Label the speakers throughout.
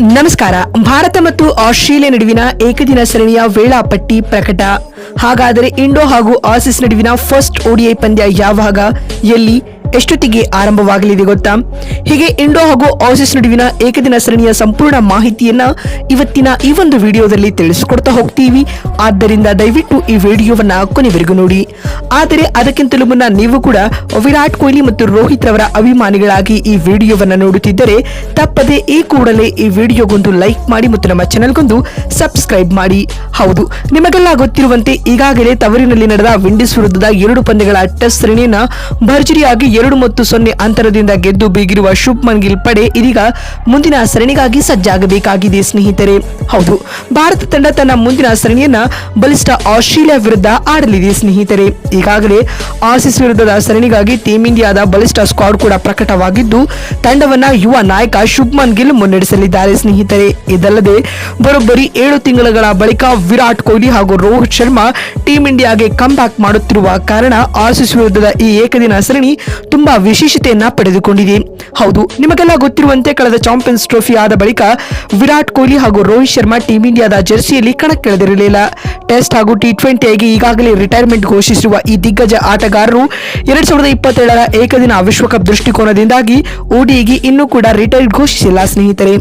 Speaker 1: ನಮಸ್ಕಾರ. ಭಾರತ ಮತ್ತು ಆಸ್ಟ್ರೇಲಿಯಾ ನಡುವಿನ ಏಕದಿನ ಸರಣಿಯ ವೇಳಾಪಟ್ಟಿ ಪ್ರಕಟ. ಹಾಗಾದರೆ ಇಂಡೋ ಹಾಗೂ ಆಸಿಸ್ ನಡುವಿನ ಫಸ್ಟ್ ಓಡಿಐ ಪಂದ್ಯ ಯಾವಾಗ? ಎಲ್ಲಿ? ಎಷ್ಟೊತ್ತಿಗೆ ಆರಂಭವಾಗಲಿದೆ ಗೊತ್ತಾ? ಹೀಗೆ ಇಂಡೋ ಹಾಗೂ ಆಸಿಸ್ ನಡುವಿನ ಏಕದಿನ ಸರಣಿಯ ಸಂಪೂರ್ಣ ಮಾಹಿತಿಯನ್ನ ಇವತ್ತಿನ ಈ ಒಂದು ವಿಡಿಯೋದಲ್ಲಿ ತಿಳಿಸಿಕೊಡ್ತಾ ಹೋಗ್ತೀವಿ. ಆದ್ದರಿಂದ ದಯವಿಟ್ಟು ಈ ವಿಡಿಯೋವನ್ನ ಕೊನೆವರೆಗೂ ನೋಡಿ. ಆದರೆ ಅದಕ್ಕಿಂತಲೂ ಮುನ್ನ ನೀವು ಕೂಡ ವಿರಾಟ್ ಕೊಹ್ಲಿ ಮತ್ತು ರೋಹಿತ್ ರವರ ಅಭಿಮಾನಿಗಳಾಗಿ ಈ ವಿಡಿಯೋವನ್ನ ನೋಡುತ್ತಿದ್ದರೆ ತಪ್ಪದೆ ಈ ಕೂಡಲೇ ಈ ವಿಡಿಯೋಗೊಂದು ಲೈಕ್ ಮಾಡಿ ಮತ್ತು ನಮ್ಮ ಚಾನೆಲ್ಗೊಂದು ಸಬ್ಸ್ಕ್ರೈಬ್ ಮಾಡಿ. ಹೌದು, ನಿಮಗೆಲ್ಲ ಗೊತ್ತಿರುವಂತೆ ಈಗಾಗಲೇ ತವರಿನಲ್ಲಿ ನಡೆದ ವಿಂಡೀಸ್ ವಿರುದ್ಧದ ಎರಡು ಪಂದ್ಯಗಳ ಟೆಸ್ಟ್ ಸರಣಿಯನ್ನ ಭರ್ಜರಿಯಾಗಿ ಎರಡು ಮತ್ತು ಸೊನ್ನೆ ಅಂತರದಿಂದ ಗೆದ್ದು ಬೀಗಿರುವ ಶುಭ್ಮನ್ ಗಿಲ್ ಪಡೆ ಇದೀಗ ಮುಂದಿನ ಸರಣಿಗಾಗಿ ಸಜ್ಜಾಗಬೇಕಾಗಿದೆ, ಸ್ನೇಹಿತರೆ. ಹೌದು, ಭಾರತ ತಂಡ ತನ್ನ ಮುಂದಿನ ಸರಣಿಯನ್ನ ಬಲಿಷ್ಠ ಆಸ್ಟ್ರೇಲಿಯಾ ವಿರುದ್ಧ ಆಡಲಿದೆ, ಸ್ನೇಹಿತರೆ. ಈಗಾಗಲೇ ಆಸಿಸ್ ವಿರುದ್ಧದ ಸರಣಿಗಾಗಿ ಟೀಂ ಇಂಡಿಯಾದ ಬಲಿಷ್ಠ ಸ್ಕ್ವಾಡ್ ಕೂಡ ಪ್ರಕಟವಾಗಿದ್ದು, ತಂಡವನ್ನ ಯುವ ನಾಯಕ ಶುಭ್ಮನ್ ಗಿಲ್ ಮುನ್ನಡೆಸಲಿದ್ದಾರೆ, ಸ್ನೇಹಿತರೆ. ಇದಲ್ಲದೆ, ಬರೋಬ್ಬರಿ ಏಳು ತಿಂಗಳುಗಳ ಬಳಿಕ ವಿರಾಟ್ ಕೊಹ್ಲಿ ಹಾಗೂ ರೋಹಿತ್ ಶರ್ಮಾ ಟೀಂ ಇಂಡಿಯಾಗೆ ಬ್ಯಾಕ್ ಮಾಡುತ್ತಿರುವ ಕಾರಣ ಆಸಿಸ್ ವಿರುದ್ಧದ ಈ ಏಕದಿನ ಸರಣಿ ತುಂಬಾ ವಿಶೇಷತೆಯನ್ನ ಪಡೆದುಕೊಂಡಿದೆ. ಹೌದು, ನಿಮಗೆಲ್ಲ ಗೊತ್ತಿರುವಂತೆ ಕಳೆದ ಚಾಂಪಿಯನ್ಸ್ ಟ್ರೋಫಿ ಆದ ಬಳಿಕ ವಿರಾಟ್ ಕೊಹ್ಲಿ ಹಾಗೂ ರೋಹಿತ್ ಶರ್ಮಾ ಟೀಂ ಇಂಡಿಯಾದ ಜೆರ್ಸಿಯಲ್ಲಿ ಕಣಕ್ಕಿಳಿದಿರಲಿಲ್ಲ. ಟೆಸ್ಟ್ ಹಾಗೂ ಟಿ ಟ್ವೆಂಟಿಯಾಗಿ ಈಗಾಗಲೇ ರಿಟೈರ್ಮೆಂಟ್ ಘೋಷಿಸಿರುವ ಈ ದಿಗ್ಗಜ ಆಟಗಾರರು ಎರಡ್ ಸಾವಿರದ ಇಪ್ಪತ್ತೇಳರ ಏಕದಿನ ವಿಶ್ವಕಪ್ ದೃಷ್ಟಿಕೋನದಿಂದಾಗಿ ಓಡಿಗೆ ಇನ್ನೂ ಕೂಡ ರಿಟೈರ್ಡ್ ಘೋಷಿಸಿಲ್ಲ, ಸ್ನೇಹಿತರೆ.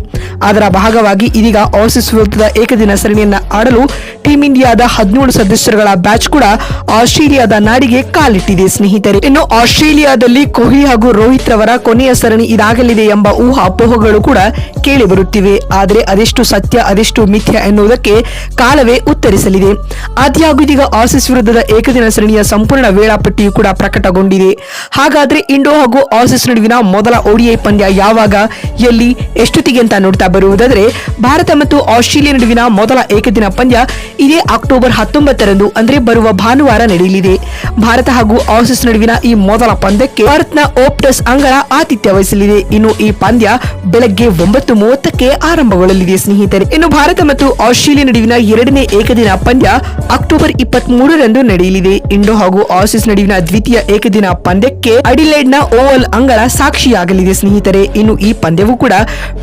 Speaker 1: ಅದರ ಭಾಗವಾಗಿ ಇದೀಗ ಆಸಿಸ್ ವಿರುದ್ಧದ ಏಕದಿನ ಸರಣಿಯನ್ನು ಆಡಲು ಟೀಂ ಇಂಡಿಯಾದ ಹದಿನೇಳು ಸದಸ್ಯರುಗಳ ಬ್ಯಾಚ್ ಕೂಡ ಆಸ್ಟ್ರೇಲಿಯಾದ ನಾಡಿಗೆ ಕಾಲಿಟ್ಟಿದೆ, ಸ್ನೇಹಿತರೆ. ಇನ್ನು ಆಸ್ಟ್ರೇಲಿಯಾದಲ್ಲಿ ಕೊಹ್ಲಿ ಹಾಗೂ ರೋಹಿತ್ ರವರ ಕೊನೆಯ ಸರಣಿ ಇದಾಗಲಿದೆ ಎಂಬ ಊಹಾಪೋಹಗಳು ಕೂಡ ಕೇಳಿಬರುತ್ತಿವೆ. ಆದರೆ, ಅದೆಷ್ಟು ಸತ್ಯ, ಅದೆಷ್ಟು ಮಿಥ್ಯ ಎನ್ನುವುದಕ್ಕೆ ಕಾಲವೇ ಉತ್ತರಿಸಲಿದೆ. ಆದ್ಯಾಗೂ ಇದೀಗ ಆಸಿಸ್ ವಿರುದ್ಧದ ಏಕದಿನ ಸರಣಿಯ ಸಂಪೂರ್ಣ ವೇಳಾಪಟ್ಟಿಯು ಕೂಡ ಪ್ರಕಟಗೊಂಡಿದೆ. ಹಾಗಾದ್ರೆ ಇಂಡೋ ಹಾಗೂ ಆಸಿಸ್ ನಡುವಿನ ಮೊದಲ ಓಡಿಐ ಪಂದ್ಯ ಯಾವಾಗ, ಎಲ್ಲಿ, ಎಷ್ಟೊತ್ತಿಗೆ ಅಂತ ನೋಡ್ತಾ ಬರುವುದಾದ್ರೆ, ಭಾರತ ಮತ್ತು ಆಸ್ಟ್ರೇಲಿಯಾ ನಡುವಿನ ಮೊದಲ ಏಕದಿನ ಪಂದ್ಯ ಇದೇ ಅಕ್ಟೋಬರ್ ಹತ್ತೊಂಬತ್ತರಂದು, ಅಂದ್ರೆ ಬರುವ ಭಾನುವಾರ ನಡೆಯಲಿದೆ. ಭಾರತ ಹಾಗೂ ಆಸಿಸ್ ನಡುವಿನ ಈ ಮೊದಲ ಪಂದ್ಯಕ್ಕೆ ಭಾರತ್ನ ಓಪ್ಟಸ್ ಅಂಗಳ ಆತಿಥ್ಯ ವಹಿಸಲಿದೆ. ಇನ್ನು ಈ ಪಂದ್ಯ ಬೆಳಗ್ಗೆ ಒಂಬತ್ತು ಮೂವತ್ತಕ್ಕೆ ಆರಂಭಗೊಳ್ಳಲಿದೆ, ಸ್ನೇಹಿತರೆ. ಇನ್ನು ಭಾರತ ಮತ್ತು ಆಸ್ಟ್ರೇಲಿಯಾ ನಡುವಿನ ಎರಡನೇ ಏಕದಿನ ಪಂದ್ಯ ಅಕ್ಟೋಬರ್ ಇಪ್ಪತ್ತ್ ಮೂರರಂದು ನಡೆಯಲಿದೆ. ಇಂಡೋ ಹಾಗೂ ಆಸಿಸ್ ನಡುವಿನ ದ್ವಿತೀಯ ಏಕದಿನ ಪಂದ್ಯಕ್ಕೆ ಅಡಿಲೇಡ್ನ ಓವಲ್ ಅಂಗಳ ಸಾಕ್ಷಿಯಾಗಲಿದೆ ಸ್ನೇಹಿತರೆ. ಇನ್ನು ಈ ಪಂದ್ಯವು ಕೂಡ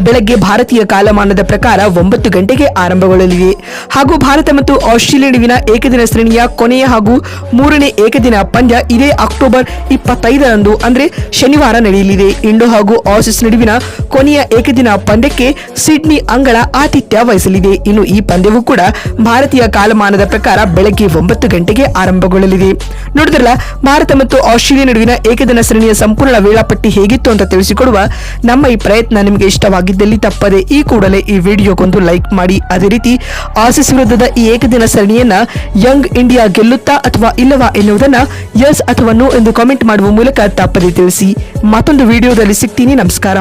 Speaker 1: ಬೆಳಗ್ಗೆ ಭಾರತೀಯ ಕಾಲಮಾನದ ಪ್ರಕಾರ ಒಂಬತ್ತು ಗಂಟೆಗೆ ಆರಂಭಗೊಳ್ಳಲಿದೆ. ಹಾಗೂ ಭಾರತ ಮತ್ತು ಆಸ್ಟ್ರೇಲಿಯಾ ನಡುವಿನ ಏಕದಿನ ಶ್ರೇಣಿಯ ಕೊನೆಯ ಹಾಗೂ ಮೂರನೇ ಏಕದಿನ ಪಂದ್ಯ ಇದೇ ಅಕ್ಟೋಬರ್ ಇಪ್ಪತ್ತೈದರಂದು, ಅಂದ್ರೆ ಶನಿವಾರ ನಡೆಯಲಿದೆ. ಇಂಡೋ ಹಾಗೂ ಆಸಿಸ್ ನಡುವಿನ ಕೊನೆಯ ಏಕದಿನ ಪಂದ್ಯಕ್ಕೆ ಸಿಡ್ನಿ ಅಂಗಳ ಆತಿಥ್ಯ ವಹಿಸಲಿದೆ. ಇನ್ನು ಈ ಪಂದ್ಯವು ಕೂಡ ಭಾರತೀಯ ಕಾಲಮಾನದ ಪ್ರಕಾರ ಬೆಳಗ್ಗೆ ಒಂಬತ್ತು ಗಂಟೆಗೆ ಆರಂಭಗೊಳ್ಳಲಿದೆ. ನೋಡಿದ್ರಲ್ಲ, ಭಾರತ ಮತ್ತು ಆಸ್ಟ್ರೇಲಿಯಾ ನಡುವಿನ ಏಕದಿನ ಸರಣಿಯ ಸಂಪೂರ್ಣ ವೇಳಾಪಟ್ಟಿ ಹೇಗಿತ್ತು ಅಂತ ತಿಳಿಸಿಕೊಡುವ ನಮ್ಮ ಈ ಪ್ರಯತ್ನ ನಿಮಗೆ ಇಷ್ಟವಾಗಿದ್ದಲ್ಲಿ ತಪ್ಪದೆ ಈ ಕೂಡಲೇ ಈ ವಿಡಿಯೋಗೊಂದು ಲೈಕ್ ಮಾಡಿ. ಅದೇ ರೀತಿ, ಆಸಿಸ್ ವಿರುದ್ಧದ ಈ ಏಕದಿನ ಸರಣಿಯನ್ನ ಯಂಗ್ ಇಂಡಿಯಾ ಗೆಲ್ಲುತ್ತಾ ಅಥವಾ ಇಲ್ಲವಾ ಎನ್ನುವುದನ್ನ ಯಸ್ ಅಥವಾ ನೋ ಎಂದು ಕಾಮೆಂಟ್ ಮಾಡುವ ಮೂಲಕ ತಪ್ಪದೆ ತಿಳಿಸಿ. ಮತ್ತೊಂದು ವಿಡಿಯೋದಲ್ಲಿ ಸಿಗ್ತೀನಿ. ನಮಸ್ಕಾರ.